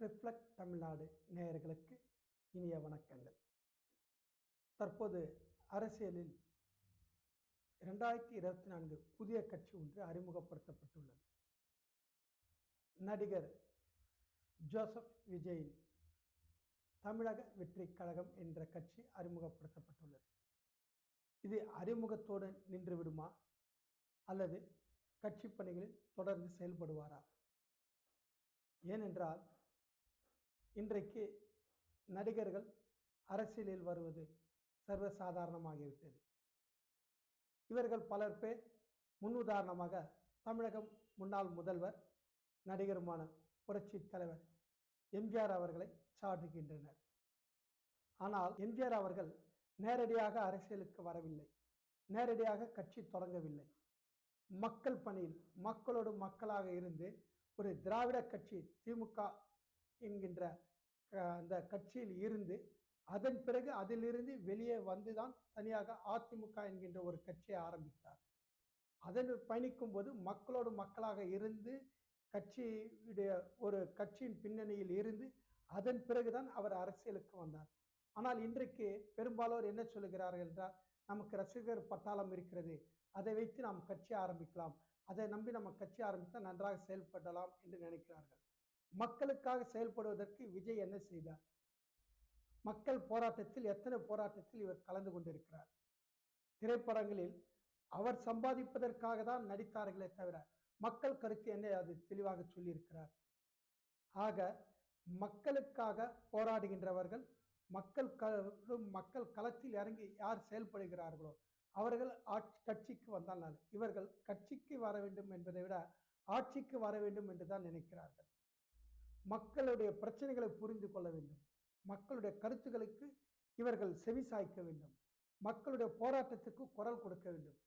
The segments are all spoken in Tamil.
ரிஃப்ளெக்ட் தமிழ்நாடு நேயர்களுக்கு இனிய வணக்கங்கள். தற்போது அரசியலில் இரண்டாயிரத்தி இருபத்தி நான்கு புதிய கட்சி ஒன்று அறிமுகப்படுத்தப்பட்டுள்ளது. நடிகர் ஜோசப் விஜயின் தமிழக வெற்றி கழகம் என்ற கட்சி அறிமுகப்படுத்தப்பட்டுள்ளது. இது அறிமுகத்தோடு நின்று விடுமா அல்லது கட்சி பணிகளில் தொடர்ந்து செயல்படுவாரா? ஏனென்றால் இன்றைக்கு நடிகர்கள் அரசியலில் வருவது சர்வசாதாரணமாகிவிட்டது. இவர்கள் பலர் பேர் முன்னுதாரணமாக தமிழகம் முன்னாள் முதல்வர் நடிகருமான புரட்சி தலைவர் எம்ஜிஆர் அவர்களை சாட்டுகின்றனர் ஆனால் எம்ஜிஆர் அவர்கள் நேரடியாக அரசியலுக்கு வரவில்லை. நேரடியாக கட்சி தொடங்கவில்லை. மக்கள் பணியில் மக்களோடு மக்களாக இருந்து ஒரு திராவிட கட்சி திமுக என்கின்ற அந்த கட்சியில் இருந்து அதன் பிறகு அதிலிருந்து வெளியே வந்துதான் தனியாக அதிமுக என்கின்ற ஒரு கட்சியை ஆரம்பித்தார். அதன் பயணிக்கும் போது மக்களோடு மக்களாக இருந்து கட்சியுடைய ஒரு கட்சியின் பின்னணியில் இருந்து அதன் பிறகுதான் அவர் அரசியலுக்கு வந்தார். ஆனால் இன்றைக்கு பெரும்பாலோர் என்ன சொல்லுகிறார்கள் என்றால் நமக்கு ரசிகர் பட்டாளம் இருக்கிறது. அதை வைத்து நாம் கட்சி ஆரம்பிக்கலாம். அதை நம்பி நம்ம கட்சி ஆரம்பித்தால் நன்றாக செயல்படலாம் என்று நினைக்கிறார்கள். மக்களுக்காக செயல்படுவதற்கு விஜய் என்ன செய்தார்? மக்கள் போராட்டத்தில் எத்தனை போராட்டத்தில் இவர் கலந்து கொண்டிருக்கிறார்? திரைப்படங்களில் அவர் சம்பாதிப்பதற்காக தான் நடித்தார்களே தவிர மக்கள் கருத்து என்ன அது தெளிவாக சொல்லியிருக்கிறார்? ஆக மக்களுக்காக போராடுகின்றவர்கள் மக்கள் க மக்கள் களத்தில் இறங்கி யார் செயல்படுகிறார்களோ அவர்கள் ஆட்சி கட்சிக்கு வந்தால் நல்லது. இவர்கள் கட்சிக்கு வர வேண்டும் என்பதை விட ஆட்சிக்கு வர வேண்டும் என்று தான் நினைக்கிறார்கள். மக்களுடைய பிரச்சனைகளை புரிந்து கொள்ள வேண்டும். மக்களுடைய கருத்துக்களுக்கு இவர்கள் செவி சாய்க்க வேண்டும். மக்களுடைய போராட்டத்துக்கு குரல் கொடுக்க வேண்டும்.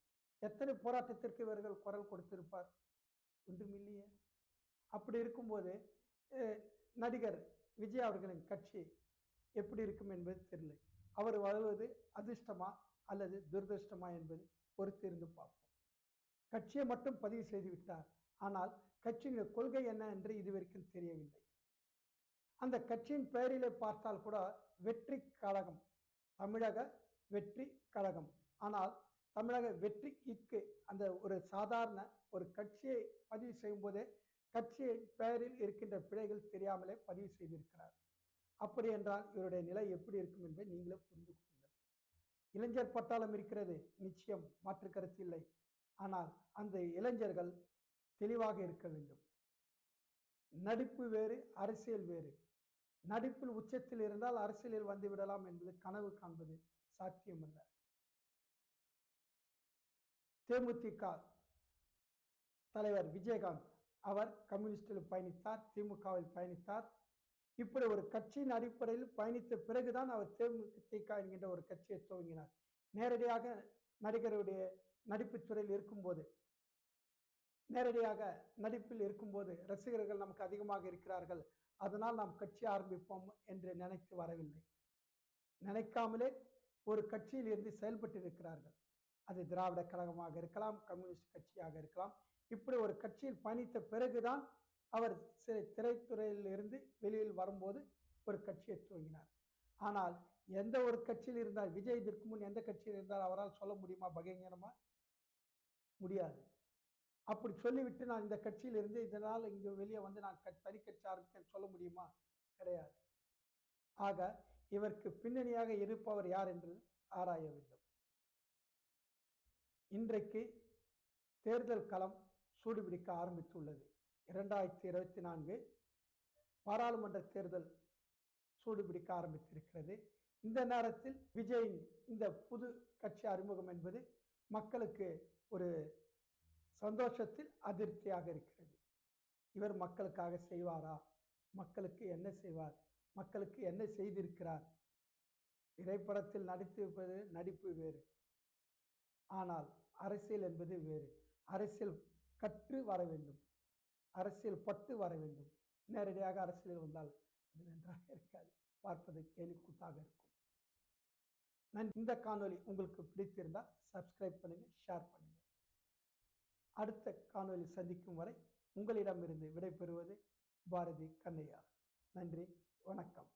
எத்தனை போராட்டத்திற்கு இவர்கள் குரல் கொடுத்திருப்பார்? ஒன்றுமில்லையே அப்படி இருக்கும்போது நடிகர் விஜய் அவர்களின் கட்சி எப்படி இருக்கும் என்பது தெரியல. அவர் வருவது அதிர்ஷ்டமா அல்லது துரதிர்ஷ்டமா என்பது பொறுத்திருந்து பார்ப்போம். கட்சியை மட்டும் பதிவு செய்து விட்டார். ஆனால் கட்சியின் கொள்கை என்ன என்று இதுவரைக்கும் தெரியவில்லை. அந்த கட்சியின் பெயரிலே பார்த்தால் கூட வெற்றி கழகம். தமிழக வெற்றி கழகம். ஆனால் தமிழக வெற்றி இக்கு அந்த ஒரு சாதாரண ஒரு கட்சியை பதிவு செய்யும் போதே கட்சியின் பெயரில் இருக்கின்ற பிழைகள் தெரியாமலே பதிவு செய்திருக்கிறார். அப்படி என்றால் இவருடைய நிலை எப்படி இருக்கும் என்பதை நீங்களே புரிந்து கொள்ளுங்கள். இளைஞர் பட்டாளம் இருக்கிறது நிச்சயம் மாற்று கருத்து இல்லை. ஆனால் அந்த இளைஞர்கள் தெளிவாக இருக்க வேண்டும். நடிப்பு வேறு அரசியல் வேறு. நடிப்பில் உச்சத்தில் இருந்தால் அரசியலில் வந்து விடலாம் என்பது கனவு காண்பது சாத்தியமல்ல. தேமுதிக தலைவர் விஜயகாந்த் அவர் கம்யூனிஸ்டில் பயணித்தார் திமுகவில் பயணித்தார். இப்படி ஒரு கட்சியின் அடிப்படையில் பயணித்த பிறகுதான் அவர் தேமுதிக என்கின்ற ஒரு கட்சியை துவங்கினார். நேரடியாக நடிகருடைய நடிப்பு துறையில் இருக்கும்போது நேரடியாக நடிப்பில் இருக்கும்போது ரசிகர்கள் நமக்கு அதிகமாக இருக்கிறார்கள். அதனால் நாம் கட்சி ஆரம்பிப்போம் என்று நினைத்து வரவில்லை. நினைக்காமலே ஒரு கட்சியில் இருந்து செயல்பட்டு இருக்கிறார்கள் அது திராவிட கழகமாக இருக்கலாம் கம்யூனிஸ்ட் கட்சியாக இருக்கலாம். இப்படி ஒரு கட்சியில் பயணித்த பிறகுதான் அவர் சில திரைத்துறையில் இருந்து வெளியில் வரும்போது ஒரு கட்சியை துவங்கினார். ஆனால் எந்த ஒரு கட்சியில் இருந்தால் விஜய் இதற்கு முன் எந்த கட்சியில் இருந்தால் அவரால் சொல்ல முடியுமா? பகிரங்கரமா முடியாது. அப்படி சொல்லிவிட்டு நான் இந்த கட்சியில் இருந்து இதனால் இங்கே வெளியே வந்து நான் தனி கட்சி ஆரம்பித்தேன் சொல்ல முடியுமா? கிடையாது. ஆக இவருக்கு பின்னணியாக இருப்பவர் யார் என்று ஆராய வேண்டும். இன்றைக்கு தேர்தல் களம் சூடுபிடிக்க ஆரம்பித்துள்ளது. இரண்டாயிரத்தி இருபத்தி நான்கு பாராளுமன்ற தேர்தல் சூடுபிடிக்க ஆரம்பித்திருக்கிறது. இந்த நேரத்தில் விஜயின் இந்த புது கட்சி அறிமுகம் என்பது மக்களுக்கு ஒரு சந்தோஷத்தில் அதிருப்தியாக இருக்கிறது. இவர் மக்களுக்காக செய்வாரா? மக்களுக்கு என்ன செய்வார்? மக்களுக்கு என்ன செய்திருக்கிறார்? திரைப்படத்தில் நடித்திருப்பது நடிப்பு வேறு. ஆனால் அரசியல் என்பது வேறு. அரசியல் கற்று வர வேண்டும். அரசியல் பட்டு வர வேண்டும். நேரடியாக அரசியலில் வந்தால் அது நன்றாக இருக்காது. பார்ப்பது கேலிக்கூத்தாக இருக்கும். நான் இந்த காணொலி உங்களுக்கு பிடித்திருந்தால் சப்ஸ்கிரைப் பண்ணுங்கள் ஷேர் பண்ணுங்கள் அடுத்த காணொலி சந்திக்கும் வரை உங்களிடமிருந்து விடைபெறுவது பாரதி கண்ணையா. நன்றி வணக்கம்.